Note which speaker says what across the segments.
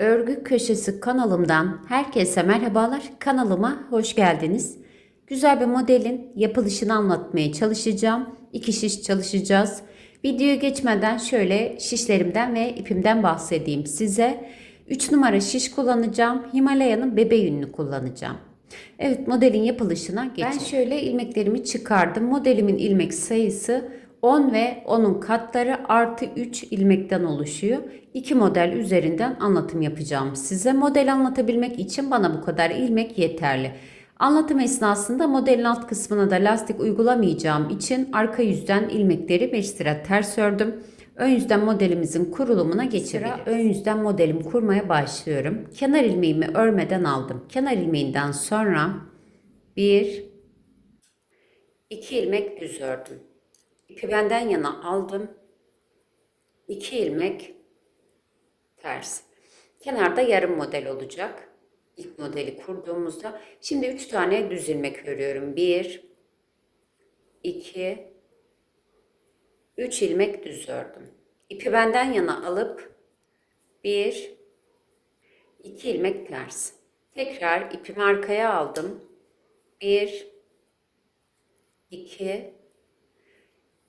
Speaker 1: Örgü Köşesi kanalımdan herkese merhabalar. Kanalıma hoş geldiniz. Güzel bir modelin yapılışını anlatmaya çalışacağım. İki şiş çalışacağız. Videoya geçmeden şöyle şişlerimden ve ipimden bahsedeyim size. 3 numara şiş kullanacağım. Himalaya'nın bebe yününü kullanacağım. Evet modelin yapılışına geçelim. Ben şöyle ilmeklerimi çıkardım. Modelimin ilmek sayısı 10 ve onun katları artı 3 ilmekten oluşuyor. İki model üzerinden anlatım yapacağım size. Model anlatabilmek için bana bu kadar ilmek yeterli. Anlatım esnasında modelin alt kısmına da lastik uygulamayacağım için arka yüzden ilmekleri 5 sıra ters ördüm. Ön yüzden modelimizin kurulumuna geçebiliriz. Ön yüzden modelimi kurmaya başlıyorum. Kenar ilmeğimi örmeden aldım. Kenar ilmeğinden sonra 1 2 ilmek düz ördüm. İpi benden yana aldım. 2 ilmek ters. Kenarda yarım model olacak. İlk modeli kurduğumuzda. Şimdi 3 tane düz ilmek örüyorum. 1 2 3 ilmek düz ördüm. İpi benden yana alıp 1 2 ilmek ters. Tekrar ipimi arkaya aldım. 1 2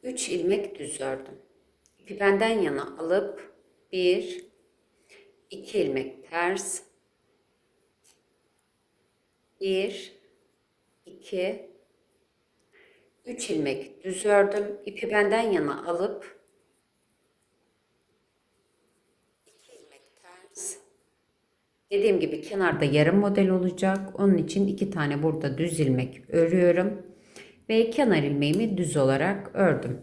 Speaker 1: 3 ilmek düz ördüm. İpi benden yana alıp 1 2 ilmek ters 1 2 3 ilmek düz ördüm. İpi benden yana alıp 2 ilmek ters Dediğim gibi kenarda yarım model olacak. Onun için iki tane burada düz ilmek örüyorum. Ve kenar ilmeğimi düz olarak ördüm.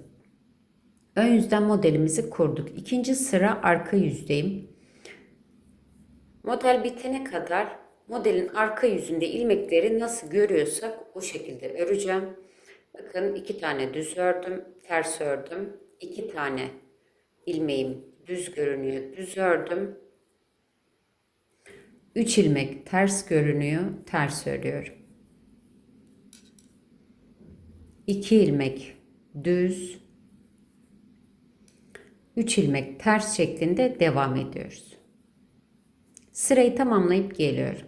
Speaker 1: Ön yüzden modelimizi kurduk. İkinci sıra arka yüzdeyim. Model bitene kadar modelin arka yüzünde ilmekleri nasıl görüyorsak o şekilde öreceğim. Bakın iki tane düz ördüm, ters ördüm. iki tane ilmeğim düz görünüyor, düz ördüm. 3 ilmek ters görünüyor, ters örüyorum. 2 ilmek düz, 3 ilmek ters şeklinde devam ediyoruz. Sırayı tamamlayıp geliyorum.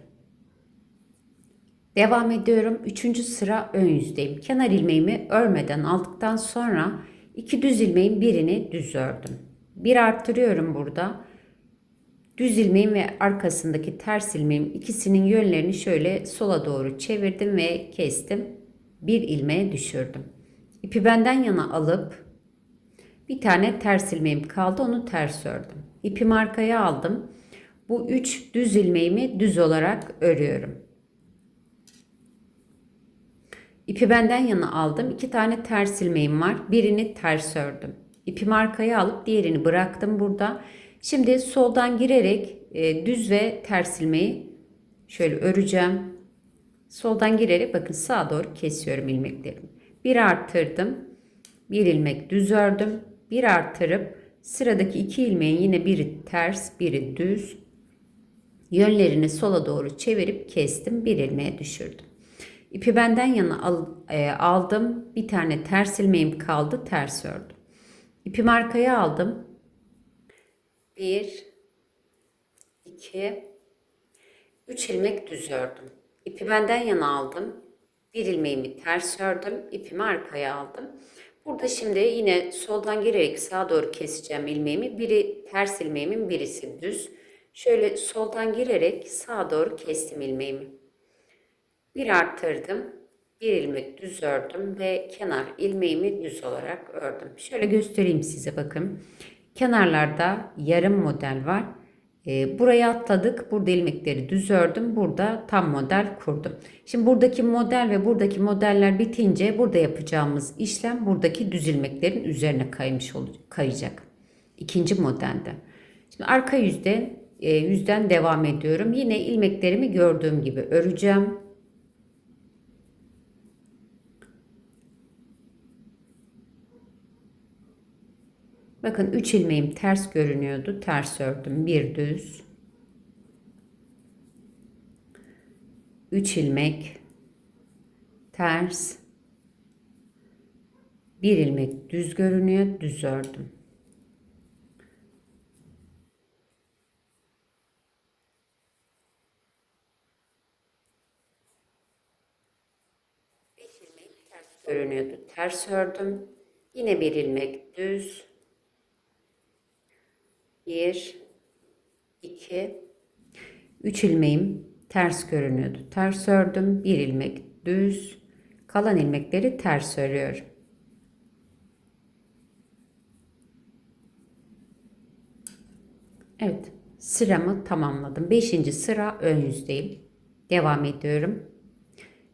Speaker 1: Devam ediyorum. Üçüncü sıra ön yüzdeyim. Kenar ilmeğimi örmeden aldıktan sonra iki düz ilmeğin birini düz ördüm. Bir arttırıyorum burada. Düz ilmeğin ve arkasındaki ters ilmeğin ikisinin yönlerini şöyle sola doğru çevirdim ve kestim. Bir ilmeğe düşürdüm. İpi benden yana alıp bir tane ters ilmeğim kaldı onu ters ördüm. İpimi arkaya aldım. Bu üç düz ilmeğimi düz olarak örüyorum. İpi benden yana aldım. İki tane ters ilmeğim var. Birini ters ördüm. İpimi arkaya alıp diğerini bıraktım burada. Şimdi soldan girerek e, düz ve ters ilmeği şöyle öreceğim. Soldan girerek bakın sağa doğru kesiyorum ilmeklerimi. Bir arttırdım. Bir ilmek düz ördüm. Bir arttırıp sıradaki iki ilmeğin yine biri ters biri düz. Yönlerini sola doğru çevirip kestim. Bir ilmeğe düşürdüm. İpi benden yana al, e, aldım. Bir tane ters ilmeğim kaldı. Ters ördüm. İpimi arkaya aldım. 1 2 3 ilmek düz ördüm. İpi benden yana aldım. Bir ilmeğimi ters ördüm. İpimi arkaya aldım. Burada şimdi yine soldan girerek sağa doğru keseceğim ilmeğimi. Biri ters ilmeğimin birisi düz. Şöyle soldan girerek sağa doğru kestim ilmeğimi. Bir arttırdım. Bir ilmek düz ördüm ve kenar ilmeğimi düz olarak ördüm. Şöyle göstereyim size bakın. Kenarlarda yarım model var. E, buraya atladık. Burada ilmekleri düz ördüm. Burada tam model kurdum. Şimdi buradaki model ve buradaki modeller bitince burada yapacağımız işlem buradaki düz ilmeklerin üzerine kaymış olacak, kayacak. İkinci modelde. Şimdi arka yüzde e, yüzden devam ediyorum. Yine ilmeklerimi gördüğüm gibi öreceğim. Bakın 3 ilmeğim ters görünüyordu. Ters ördüm. Bir düz. 3 ilmek ters. Bir ilmek düz görünüyor. Düz ördüm. görünüyordu. Ters ördüm. Yine bir ilmek düz. 1 2 3 ilmeğim ters görünüyordu. Ters ördüm. Bir ilmek düz. Kalan ilmekleri ters örüyorum. Evet, sıramı tamamladım. 5. sıra ön yüzdeyim. Devam ediyorum.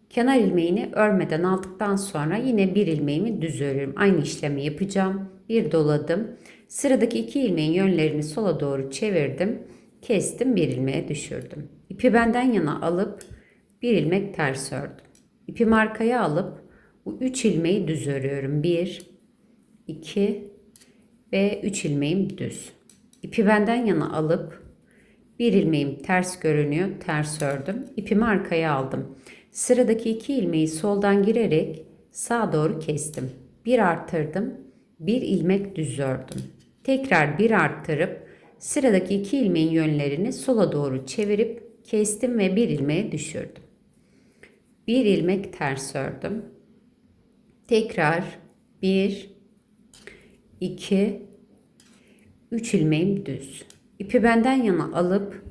Speaker 1: Kenar ilmeğini örmeden aldıktan sonra yine bir ilmeğimi düz örüyorum. Aynı işlemi yapacağım. Bir doladım. Sıradaki iki ilmeğin yönlerini sola doğru çevirdim. Kestim bir ilmeğe düşürdüm. İpi benden yana alıp bir ilmek ters ördüm. İpi arkaya alıp bu üç ilmeği düz örüyorum. Bir, iki ve üç ilmeğim düz. İpi benden yana alıp bir ilmeğim ters görünüyor. Ters ördüm. İpimi arkaya aldım. Sıradaki iki ilmeği soldan girerek sağa doğru kestim. Bir arttırdım. Bir ilmek düz ördüm. Tekrar bir arttırıp sıradaki iki ilmeğin yönlerini sola doğru çevirip kestim ve bir ilmeğe düşürdüm. Bir ilmek ters ördüm. Tekrar bir, iki, üç ilmeğim düz. İpi benden yana alıp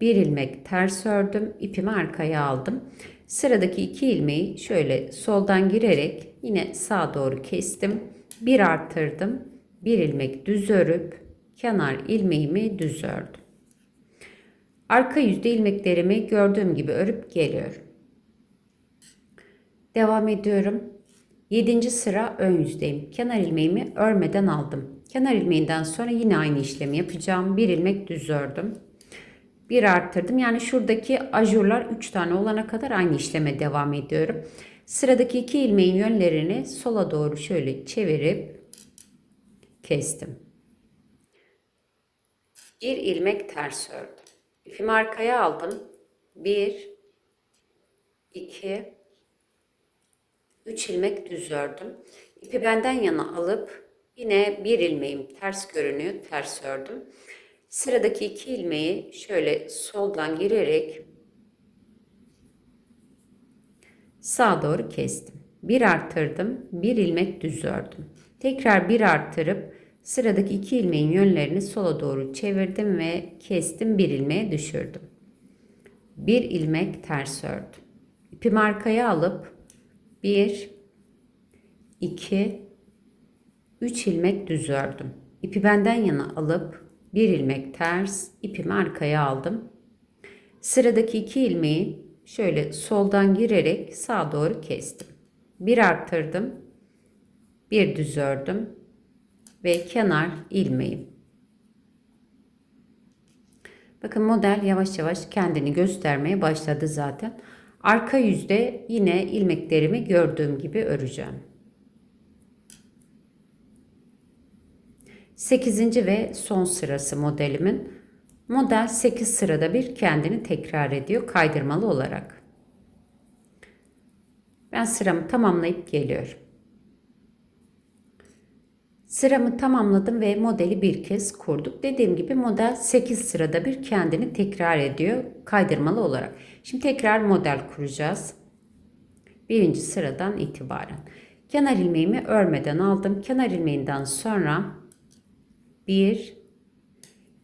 Speaker 1: bir ilmek ters ördüm. İpimi arkaya aldım. Sıradaki iki ilmeği şöyle soldan girerek yine sağa doğru kestim. Bir arttırdım. Bir ilmek düz örüp kenar ilmeğimi düz ördüm. Arka yüzde ilmeklerimi gördüğüm gibi örüp geliyorum. Devam ediyorum. 7. sıra ön yüzdeyim. Kenar ilmeğimi örmeden aldım. Kenar ilmeğinden sonra yine aynı işlemi yapacağım. Bir ilmek düz ördüm. Bir arttırdım. Yani şuradaki ajurlar 3 tane olana kadar aynı işleme devam ediyorum. Sıradaki iki ilmeğin yönlerini sola doğru şöyle çevirip kestim. Bir ilmek ters ördüm. İpimi arkaya aldım. 1 2 3 ilmek düz ördüm. İpi benden yana alıp yine bir ilmeğim ters görünüyor. Ters ördüm. Sıradaki iki ilmeği şöyle soldan girerek sağa doğru kestim. Bir arttırdım. Bir ilmek düz ördüm. Tekrar bir arttırıp sıradaki iki ilmeğin yönlerini sola doğru çevirdim ve kestim. Bir ilmeğe düşürdüm. Bir ilmek ters ördüm. İpimi arkaya alıp 1 2 3 ilmek düz ördüm. İpi benden yana alıp bir ilmek ters, ipimi arkaya aldım. Sıradaki iki ilmeği şöyle soldan girerek sağa doğru kestim. Bir arttırdım. Bir düz ördüm ve kenar ilmeğim. Bakın model yavaş yavaş kendini göstermeye başladı zaten. Arka yüzde yine ilmeklerimi gördüğüm gibi öreceğim. 8. ve son sırası modelimin. Model 8 sırada bir kendini tekrar ediyor kaydırmalı olarak. Ben sıramı tamamlayıp geliyorum. Sıramı tamamladım ve modeli bir kez kurduk. Dediğim gibi model 8 sırada bir kendini tekrar ediyor kaydırmalı olarak. Şimdi tekrar model kuracağız. Birinci sıradan itibaren. Kenar ilmeğimi örmeden aldım. Kenar ilmeğinden sonra 1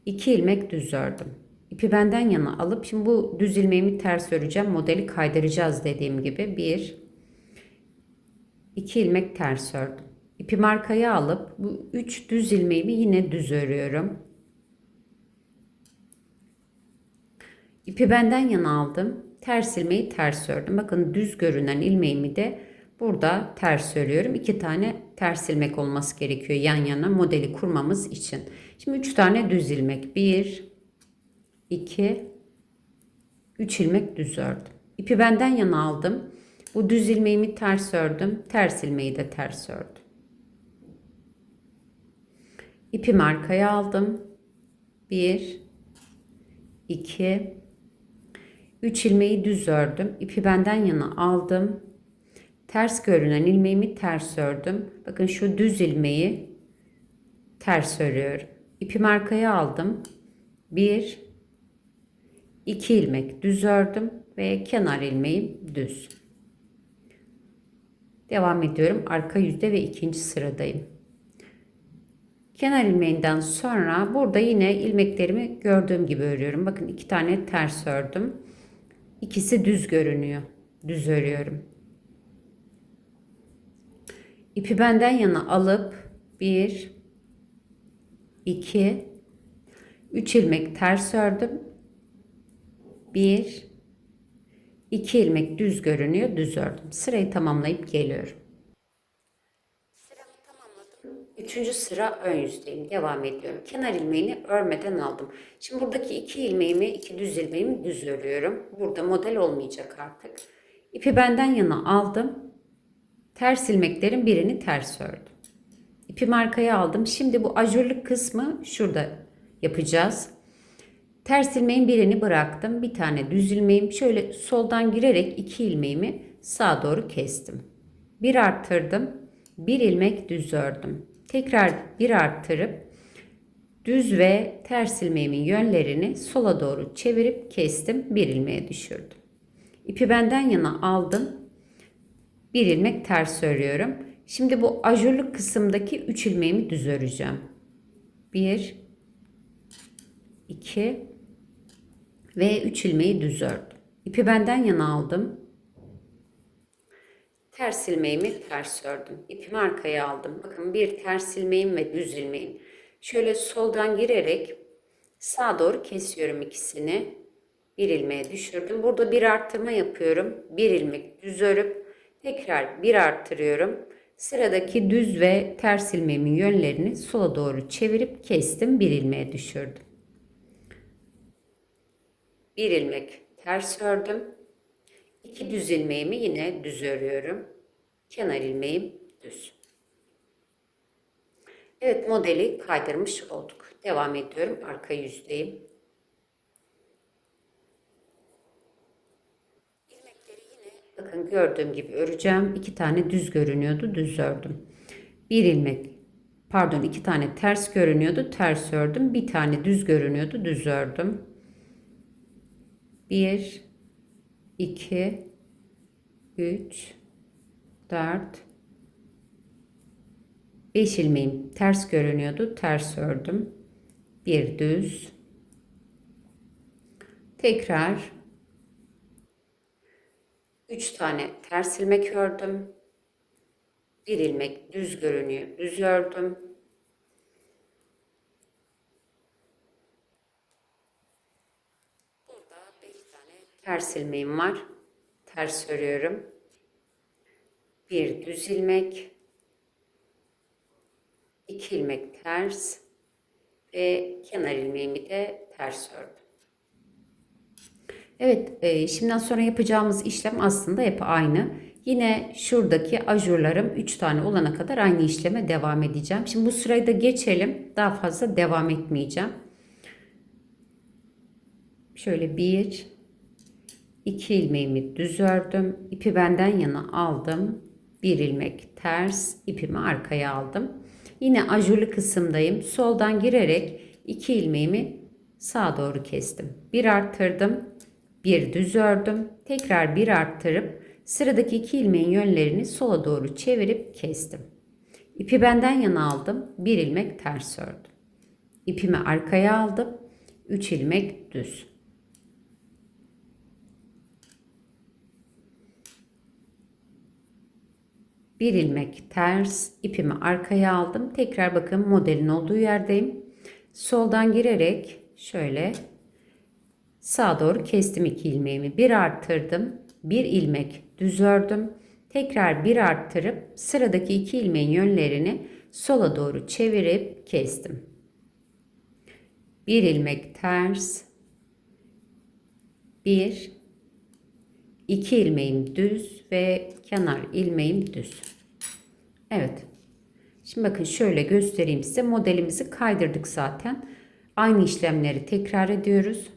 Speaker 1: 2 ilmek düz ördüm. İpi benden yana alıp şimdi bu düz ilmeğimi ters öreceğim. Modeli kaydıracağız dediğim gibi. 1 2 ilmek ters ördüm. İpi markaya alıp bu 3 düz ilmeğimi yine düz örüyorum. İpi benden yana aldım. Ters ilmeği ters ördüm. Bakın düz görünen ilmeğimi de burada ters örüyorum. İki tane ters ilmek olması gerekiyor yan yana modeli kurmamız için. Şimdi üç tane düz ilmek. Bir, iki, üç ilmek düz ördüm. İpi benden yana aldım. Bu düz ilmeğimi ters ördüm. Ters ilmeği de ters ördüm. İpimi arkaya aldım. Bir, iki, üç ilmeği düz ördüm. İpi benden yana aldım. Ters görünen ilmeğimi ters ördüm. Bakın şu düz ilmeği ters örüyorum. İpimi arkaya aldım. Bir, iki ilmek düz ördüm ve kenar ilmeğim düz. Devam ediyorum. Arka yüzde ve ikinci sıradayım. Kenar ilmeğinden sonra burada yine ilmeklerimi gördüğüm gibi örüyorum. Bakın iki tane ters ördüm. İkisi düz görünüyor. Düz örüyorum. İpi benden yana alıp 1 2 3 ilmek ters ördüm. 1 2 ilmek düz görünüyor. Düz ördüm. Sırayı tamamlayıp geliyorum. Sıramı tamamladım. Üçüncü sıra ön yüzdeyim. Devam ediyorum. Kenar ilmeğini örmeden aldım. Şimdi buradaki iki ilmeğimi, iki düz ilmeğimi düz örüyorum. Burada model olmayacak artık. İpi benden yana aldım. Ters ilmeklerin birini ters ördüm. İpimi arkaya aldım. Şimdi bu ajurluk kısmı şurada yapacağız. Ters ilmeğin birini bıraktım. Bir tane düz ilmeğim. Şöyle soldan girerek iki ilmeğimi sağa doğru kestim. Bir arttırdım. Bir ilmek düz ördüm. Tekrar bir arttırıp düz ve ters ilmeğimin yönlerini sola doğru çevirip kestim. Bir ilmeğe düşürdüm. İpi benden yana aldım. Bir ilmek ters örüyorum. Şimdi bu ajurluk kısımdaki 3 ilmeğimi düz öreceğim. 1 2 ve 3 ilmeği düz ördüm. İpi benden yana aldım. Ters ilmeğimi ters ördüm. İpimi arkaya aldım. Bakın bir ters ilmeğim ve düz ilmeğim. Şöyle soldan girerek sağa doğru kesiyorum ikisini. Bir ilmeğe düşürdüm. Burada bir arttırma yapıyorum. Bir ilmek düz örüp tekrar bir arttırıyorum. Sıradaki düz ve ters ilmeğimin yönlerini sola doğru çevirip kestim. Bir ilmeğe düşürdüm. Bir ilmek ters ördüm. İki düz ilmeğimi yine düz örüyorum. Kenar ilmeğim düz. Evet modeli kaydırmış olduk. Devam ediyorum. Arka yüzdeyim. Bakın gördüğüm gibi öreceğim. İki tane düz görünüyordu. Düz ördüm. Bir ilmek pardon iki tane ters görünüyordu. Ters ördüm. Bir tane düz görünüyordu. Düz ördüm. 1 2 3 4 5 ilmeğim ters görünüyordu. Ters ördüm. Bir düz. Tekrar 3 tane ters ilmek ördüm. Bir ilmek düz görünüyor. Düz ördüm. Burada 5 tane ters ilmeğim var. Ters örüyorum. Bir düz ilmek. 2 ilmek ters ve kenar ilmeğimi de ters ördüm. Evet, e, şimdiden sonra yapacağımız işlem aslında hep aynı. Yine şuradaki ajurlarım 3 tane olana kadar aynı işleme devam edeceğim. Şimdi bu sırayı da geçelim. Daha fazla devam etmeyeceğim. Şöyle 1 2 ilmeğimi düz ördüm. İpi benden yana aldım. Bir ilmek ters, ipimi arkaya aldım. Yine ajurlu kısımdayım. Soldan girerek 2 ilmeğimi sağa doğru kestim. Bir arttırdım. Bir düz ördüm. Tekrar bir arttırıp sıradaki iki ilmeğin yönlerini sola doğru çevirip kestim. İpi benden yana aldım. Bir ilmek ters ördüm. İpimi arkaya aldım. 3 ilmek düz. Bir ilmek ters, ipimi arkaya aldım. Tekrar bakın modelin olduğu yerdeyim. Soldan girerek şöyle sağa doğru kestim iki ilmeğimi. Bir arttırdım. Bir ilmek düz ördüm. Tekrar bir arttırıp sıradaki iki ilmeğin yönlerini sola doğru çevirip kestim. Bir ilmek ters. Bir. İki ilmeğim düz ve kenar ilmeğim düz. Evet. Şimdi bakın şöyle göstereyim size. Modelimizi kaydırdık zaten. Aynı işlemleri tekrar ediyoruz.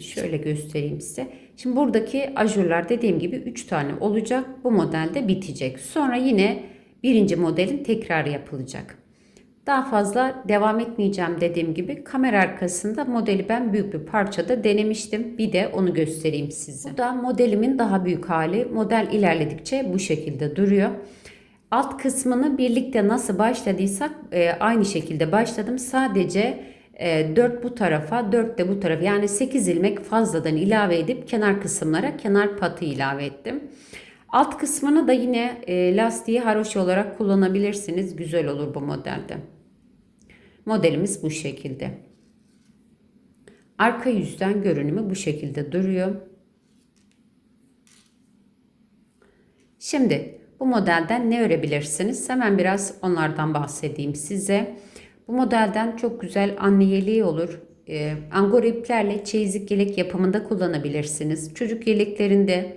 Speaker 1: Şöyle göstereyim size. Şimdi buradaki ajurlar dediğim gibi 3 tane olacak. Bu modelde bitecek. Sonra yine birinci modelin tekrar yapılacak. Daha fazla devam etmeyeceğim dediğim gibi kamera arkasında modeli ben büyük bir parçada denemiştim. Bir de onu göstereyim size. Bu da modelimin daha büyük hali. Model ilerledikçe bu şekilde duruyor. Alt kısmını birlikte nasıl başladıysak e, aynı şekilde başladım. Sadece e, 4 bu tarafa 4 de bu tarafa yani 8 ilmek fazladan ilave edip kenar kısımlara kenar patı ilave ettim. Alt kısmını da yine e, lastiği haroşa olarak kullanabilirsiniz. Güzel olur bu modelde. Modelimiz bu şekilde. Arka yüzden görünümü bu şekilde duruyor. Şimdi bu modelden ne örebilirsiniz? Hemen biraz onlardan bahsedeyim size. Bu modelden çok güzel anne yeleği olur. E, angora iplerle çeyizlik yelek yapımında kullanabilirsiniz. Çocuk yeleklerinde,